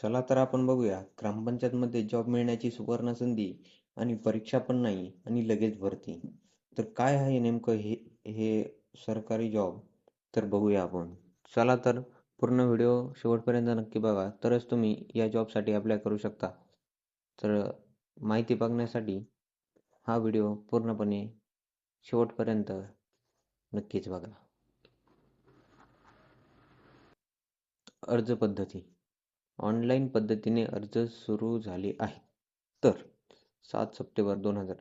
चला तर आपण बघूया. ग्रामपंचायतमध्ये जॉब मिळण्याची सुवर्ण संधी आणि परीक्षा पण नाही आणि लगेच भरती. तर काय आहे नेमकं हे हे सरकारी जॉब तर बघूया आपण. चला तर पूर्ण व्हिडिओ शेवटपर्यंत नक्की बघा. तरच तुम्ही या जॉबसाठी अप्लाय करू शकता. तर माहिती बघण्यासाठी हा व्हिडिओ पूर्णपणे शेवटपर्यंत नक्कीच बघा. अर्ज पद्धती. ऑनलाईन पद्धतीने अर्ज सुरू झाले आहेत. तर सात सप्टेंबर दोन हजार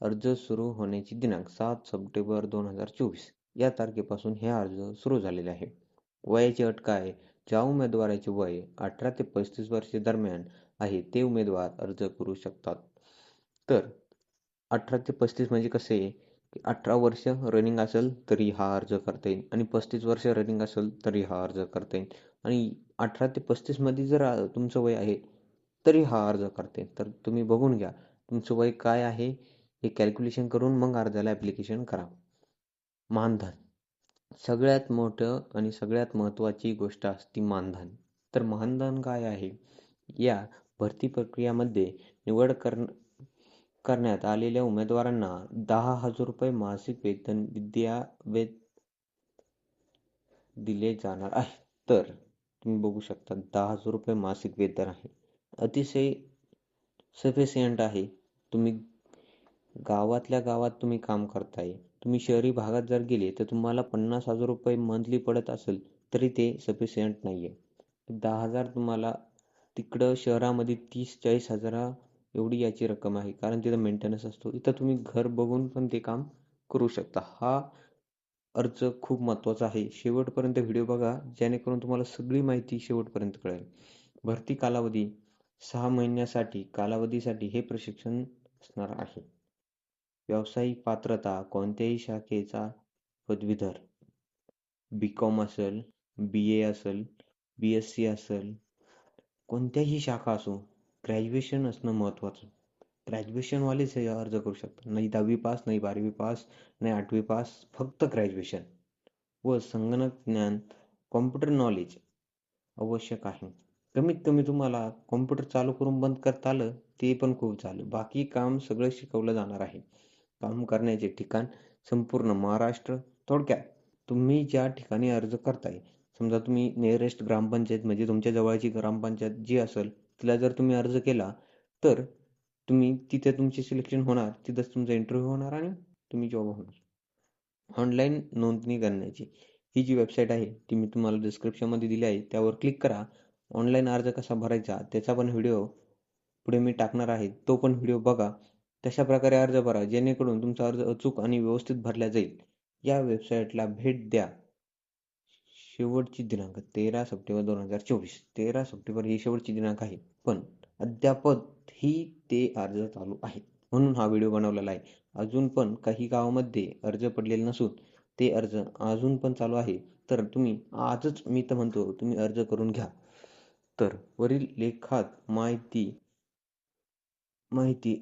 अर्ज सुरू होण्याची दिनांक सात सप्टेंबर दोन हजार चोवीस. या तारखेपासून हे अर्ज सुरू झालेले आहे. वयाची अट काय ज्या उमेदवाराचे वय अठरा ते पस्तीस वर्षे दरम्यान आहे ते उमेदवार अर्ज करू शकतात. तर अठरा ते पस्तीस म्हणजे कसे? की अठरा वर्ष रनिंग असेल तरी हा अर्ज करता येईल आणि पस्तीस वर्ष रनिंग असेल तरी हा अर्ज करता येईल. आणि अठरा ते पस्तीसमध्ये जर तुमचं वय आहे तरी हा अर्ज करते. तर तुम्ही बघून घ्या तुमचं वय काय आहे हे कॅल्क्युलेशन करून मग अर्जाला ॲप्लिकेशन करा. मानधन. सगळ्यात मोठं आणि सगळ्यात महत्त्वाची गोष्ट असते मानधन. तर मानधन काय आहे? या भरती प्रक्रियामध्ये निवड कर करण्यात आलेल्या उमेदवारांना दहा हजार रुपये मासिक वेतन विद्या वेत दिले जाणार आहे. तर तुम्ही बघू शकता दहा हजार रुपये मासिक वेतन आहे. अतिशय सफिशियंट आहे. तुम्ही गावातल्या गावात तुम्ही काम करताय. तुम्ही शहरी भागात जर गेले तर तुम्हाला पन्नास हजार रुपये मंथली पडत असेल तरी ते सफिशियंट नाही आहे दहा हजार तुम्हाला तिकडं शहरामध्ये तीस चाळीस हजारा एवढी याची रक्कम आहे कारण तिथं मेंटेनन्स असतो. इथं तुम्ही घर बघून पण ते काम करू शकता. हा अर्ज खूप महत्त्वाचा आहे. शेवटपर्यंत व्हिडिओ बघा जेणेकरून तुम्हाला सगळी माहिती शेवटपर्यंत कळेल. भरती कालावधी सहा महिन्यासाठी कालावधीसाठी हे प्रशिक्षण असणार आहे. व्यावसायिक पात्रता कोणत्याही शाखेचा पदवीधर. बी कॉम असेल बी ए असेल बी एस सी असेल कोणत्याही शाखा असो ग्रॅज्युएशन असणं महत्त्वाचं. ग्रॅज्युएशनवालेच हे अर्ज करू शकतात नाही दहावी पास नाही बारावी पास नाही आठवी पास फक्त ग्रॅज्युएशन व संगणक ज्ञान कॉम्प्युटर नॉलेज आवश्यक आहे। कमीत कमी तुम्हाला कॉम्प्युटर चालू करून बंद करता आलं ते पण खूप झालं. बाकी काम सगळं शिकवलं जाणार आहे. काम करण्याचे ठिकाण संपूर्ण महाराष्ट्र थोडक्यात. तुम्ही ज्या ठिकाणी अर्ज करताय समजा तुम्ही नियरेस्ट ग्रामपंचायत म्हणजे तुमच्या जवळची ग्रामपंचायत जी असेल तिला जर तुम्ही अर्ज केला तर तुम्ही तिथे तुमचे सिलेक्शन होणार तिथंच तुमचा इंटरव्ह्यू होणार आणि तुम्ही जॉब होणार. ऑनलाईन नोंदणी करण्याची. ही जी वेबसाईट आहे ती मी तुम्हाला डिस्क्रिप्शनमध्ये दिली आहे त्यावर क्लिक करा. ऑनलाईन अर्ज कसा भरायचा त्याचा पण व्हिडिओ पुढे मी टाकणार आहे तो पण व्हिडिओ बघा. तशा प्रकारे अर्ज भरा जेणेकरून तुमचा अर्ज अचूक आणि व्यवस्थित भरला जाईल. या वेबसाईटला भेट द्या. शेवटची दिनांक तेरा सप्टेंबर दोन हजार चोवीस. तेरा सप्टेंबर ही शेवटची दिनांक आहे. पण अद्यापत ही ते अर्ज चालू आहेत. म्हणून हा व्हिडिओ बनवलेला आहे. अजून पण काही गावामध्ये अर्ज पडलेले नसून ते अर्ज अजून पण चालू आहे. तर तुम्ही आजच मी तर म्हणतो तुम्ही अर्ज करून घ्या. तर वरील लेखात माहिती माहिती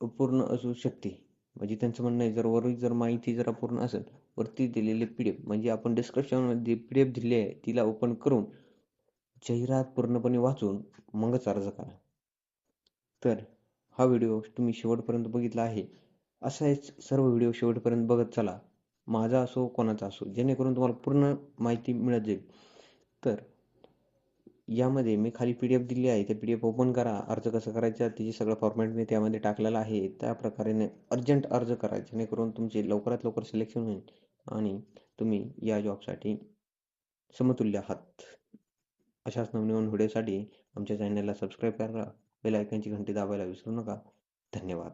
अपूर्ण असू शकते. म्हणजे त्यांचं म्हणणं आहे जर वरील जर माहिती जर अपूर्ण असेल वरती दिलेले पी डी एफ म्हणजे आपण डिस्क्रिप्शनमध्ये पी डी एफ दिली आहे तिला ओपन करून जाहिरात पूर्णपणे वाचून मगच अर्ज करा. तर हा व्हिडिओ तुम्ही शेवटपर्यंत बघितला आहे. असाच सर्व व्हिडिओ शेवटपर्यंत बघत चला. माझा असो कोणाचा असो जेणेकरून तुम्हाला पूर्ण माहिती मिळत जाईल. तर यामध्ये मी खाली पी डी एफ दिली आहे. ते पी डी एफ ओपन करा. अर्ज कसं करायचा त्याची सगळं फॉर्मॅट मी त्यामध्ये टाकलेलं आहे त्या प्रकारे अर्जंट अर्ज करा. जेणेकरून तुमचे लवकरात लवकर सिलेक्शन होईल आणि तुम्ही या जॉबसाठी समतुल्य आहात. अशाच नवनवीन व्हिडिओसाठी आमच्या चॅनलला सबस्क्राईब करा. बेल आयकनची घंटी दाबायला विसरू नका. धन्यवाद.